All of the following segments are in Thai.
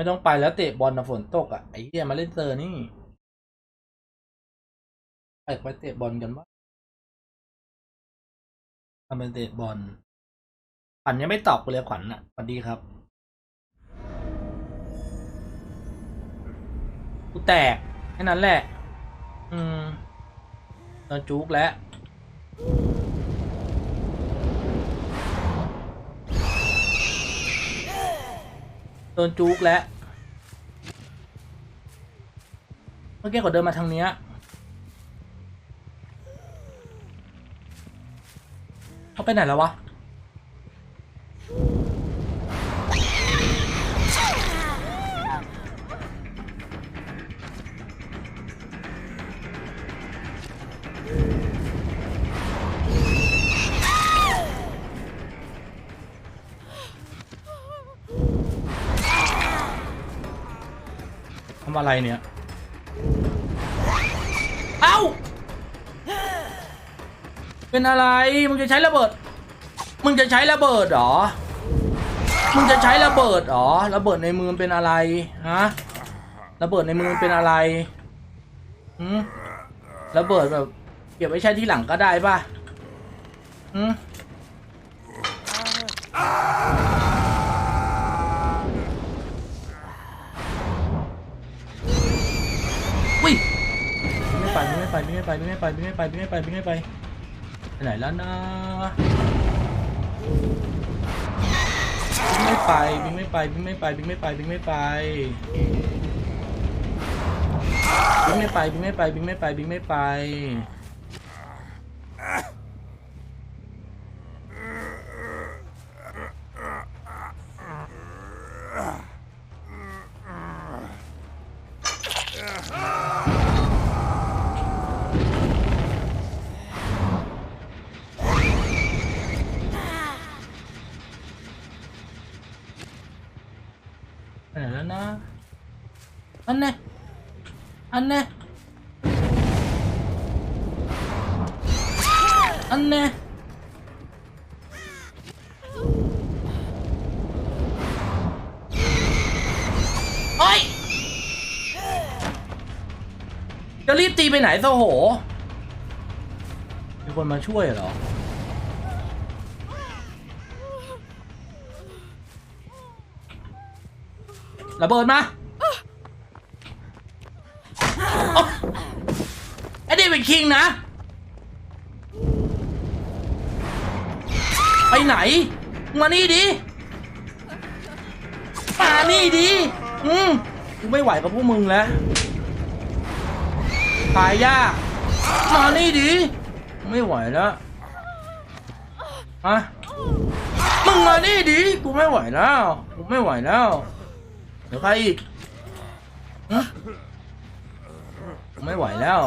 ไม่ต้องไปแล้วเตะบอลนะฝนตกอะไอ้เหี้ยมาเล่นเซอร์นี่ไปไปเตะบอลกันวะทำเป็นเตะบอลขวัญยังไม่ตอบกูเลยขวัญอะสวัสดีครับกูแตกแค่นั้นแหละ อืมโดนจุกแล้ว ดนจุกแล้ว เมื่อกี้เขาเดินมาทางเนี้ย เขาไปไหนแล้ววะำอะไรเนี่ย เอ้า เป็นอะไร มึงจะใช้ระเบิด มึงจะใช้ระเบิดเหรอ มึงจะใช้ระเบิดเหรอ ระเบิดในมือเป็นอะไรฮะ ระเบิดในมือเป็นอะไรหืมระเบิดแบบเก็บไว้ใช้ที่หลังก็ได้ป่ะหืม ไปไม่ไปไม่ไปไม่ไปไม่ไปไม่ไปไม่ไปไม่ไปไปไหนแล้วนะไม่ไปวิ่งไม่ไปวิ่งไม่ไปวิ่งไม่ไปวิ่งไม่ไปวิ่งไม่ไปวิ่งไม่ไปวิ่งไม่ไปวิ่งไม่ไป อันเน่อันเน่โอ้ยจะรีบตีไปไหนโซโห มีคนมาช่วยเหรอระเบิดมา โอ๊ะไอ้เดวิดคิงนะ ไปไหน มานี่ดิ มานี่ดิ อืมกูไม่ไหวกับพวกมึงแล้ว ตายยาก มานี่ดิ ไม่ไหวแล้วฮะมึงมานี่ดิ กูไม่ไหวแล้ว กูไม่ไหวแล้ว เดี๋ยวใครอีกฮะ ไม่ไหวแล้ว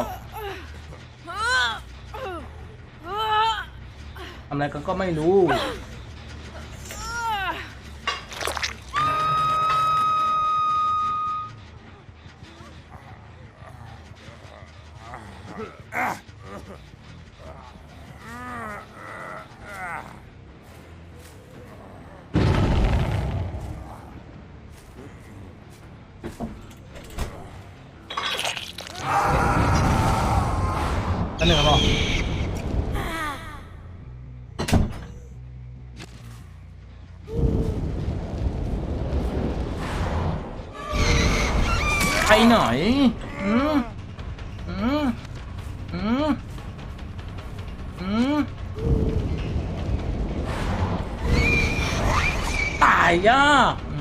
ทำอะไรกันก็ไม่รู้ หน่อยอืมอืมอืมอืมตายยาอื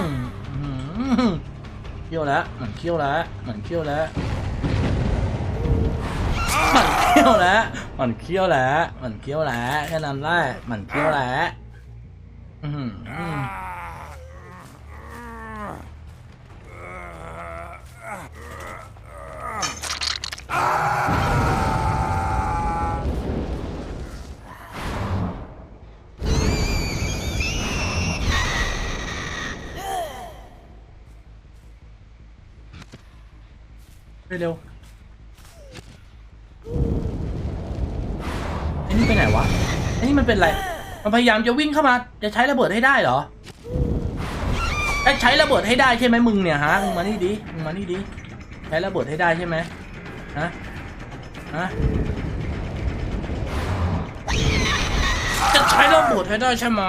มอืมเคี้ยวแล้วเหมือนเคี้ยวแล้วเหมือนเคี้ยวแล้วมันเคี้ยวแล้วมันเคี้ยวแล้วมันเคี้ยวแล้วแค่นั้นแหละมันเคี้ยวแล้วอือ เร็วไอ้นี่ไปไหนวะไอ้นี่มันเป็นอะไร มันพยายามจะวิ่งเข้ามา จะใช้ระเบิดให้ได้เหรอเอ้ใช้ระเบิดให้ได้ใช่ไหมมึงเนี่ยฮะ มึงมานี่ดิมึงมานี่ดิ ใช้ระเบิดให้ได้ใช่ไหมฮะ ฮะ จะใช้ระเบิดให้ได้ใช่ไหม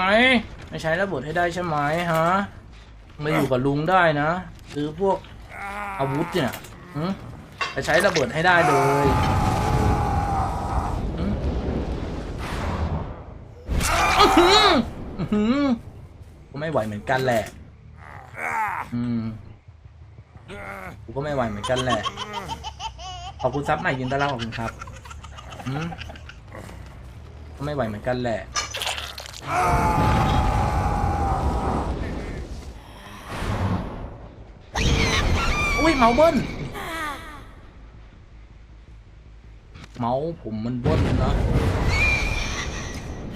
ไม่ใช้ระเบิดให้ได้ใช่ไหมฮะ มาอยู่กับลุงได้นะหรือพวกอาวุธเนี่ยหืม จะใช้ระเบิดให้ได้เลยหืมกูไม่ไหวเหมือนกันแหละ อืม กูก็ไม่ไหวเหมือนกันแหละ ขอบคุณซับใหม่ยินดีต้อนรับขอบคุณครับอืมก็ไม่ไหวเหมือนกันแหละอุ้ยเมาเบิ้ล เมาส์ผมมันเบิ้ลนะ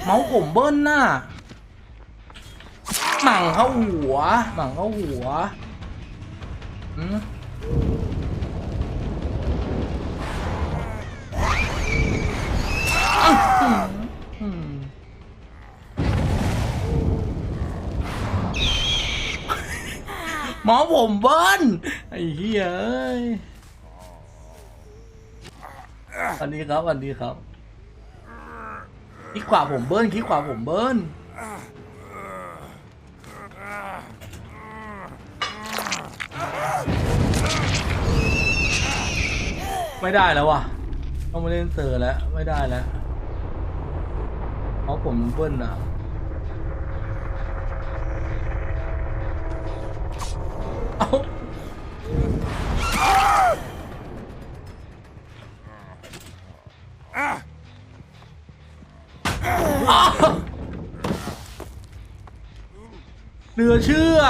เมาส์ผมเบิ้ลน่ะหมั่งเข้าหัวหมั่งเข้าหัวอืมหมหมอผมเบิ้ลไอ้เหี้ยเอ้ย สวันนี้ครับสวันนี้ครับคิดขวาผมเบิ้ลคิดขวาผมเบิ้ลไม่ได้แล้วว่ะต้องมาเล่นเตอร์แล้ว ไม่ได้แล้วเพราะผมเบิ้ลอะ ลือเชื่อ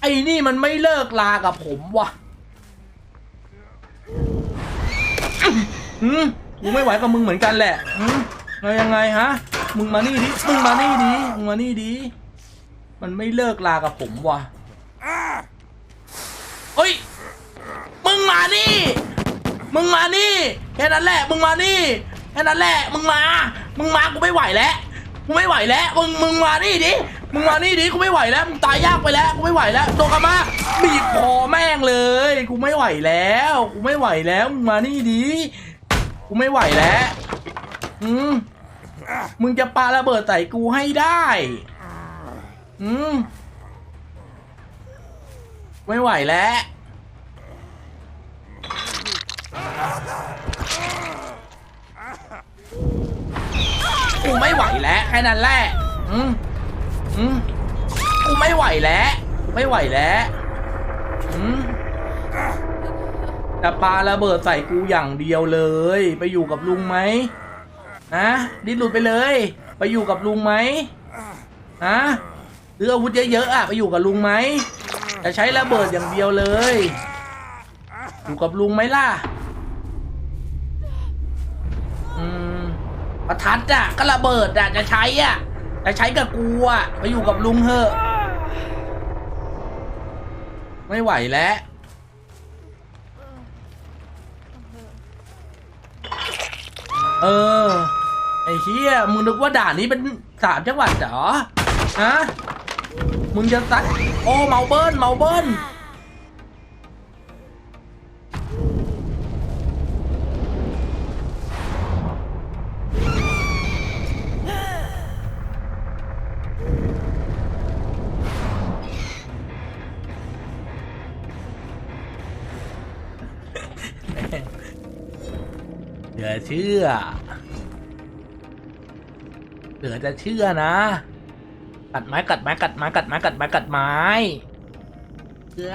ไอ้นี่มันไม่เลิกลากับผมว่ะอืมกูไม่ไหวกับมึงเหมือนกันแหละอืมแล้วยังไงฮะ มึงมานี่ดิ มึงมานี่ดิ มึงมานี่ดิ มันไม่เลิกลากับผมว่ะเฮ้ย มึงมานี่ มึงมานี่ แค่นั้นแหละ มึงมานี่ แค่นั้นแหละ มึงมา มึงมากูไม่ไหวแล้วกูไม่ไหวแล้วมึงมึงมานี่ดิมึงมานี่ดิกูไม่ไหวแล้วมึงตายยากไปแล้วกูไม่ไหวแล้วโดนกามาบีบคอแม่งเลยกูไม่ไหวแล้วกูไม่ไหวแล้วมึงมานี่ดิกูไม่ไหวแล้วอืมมึงจะปาระเบิดใส่กูให้ได้อืมไม่ไหวแล้ว กูไม่ไหวแล้วแค่นั้นแหละอืมอืมกูไม่ไหวแล้วกูไม่ไหวแล้วอืมจะปาระเบิดใส่กูอย่างเดียวเลย ไปอยู่กับลุงไหมนะดิ้นหลุดไปเลย ไปอยู่กับลุงไหมฮะหรืออาวุธเยอะๆอะไปอยู่กับลุงไหมจะใช้ระเบิดอย่างเดียวเลย อยู่กับลุงไหมล่ะ ประทัดอะก็ระเบิดอะจะใช้อะจะใช้กับกูอะไปอยู่กับลุงเถอะไม่ไหวแล้วเออ ไอ้เฮียมึงนึกว่าด่านนี้เป็นสามจังหวัดเหรอ ฮะ มึงจะซัดโอ้เมาเบิ้ลเมาเบิ้ล เชื่อ เหลือจะเชื่อนะ กัดไม้กัดไม้กัดไม้กัดไม้กัดไม้กัดไม้เชื่อ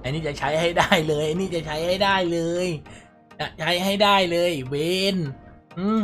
ไอ้นี่จะใช้ให้ได้เลยไอ้นี่จะใช้ให้ได้เลย จะใช้ให้ได้เลย เวนอืม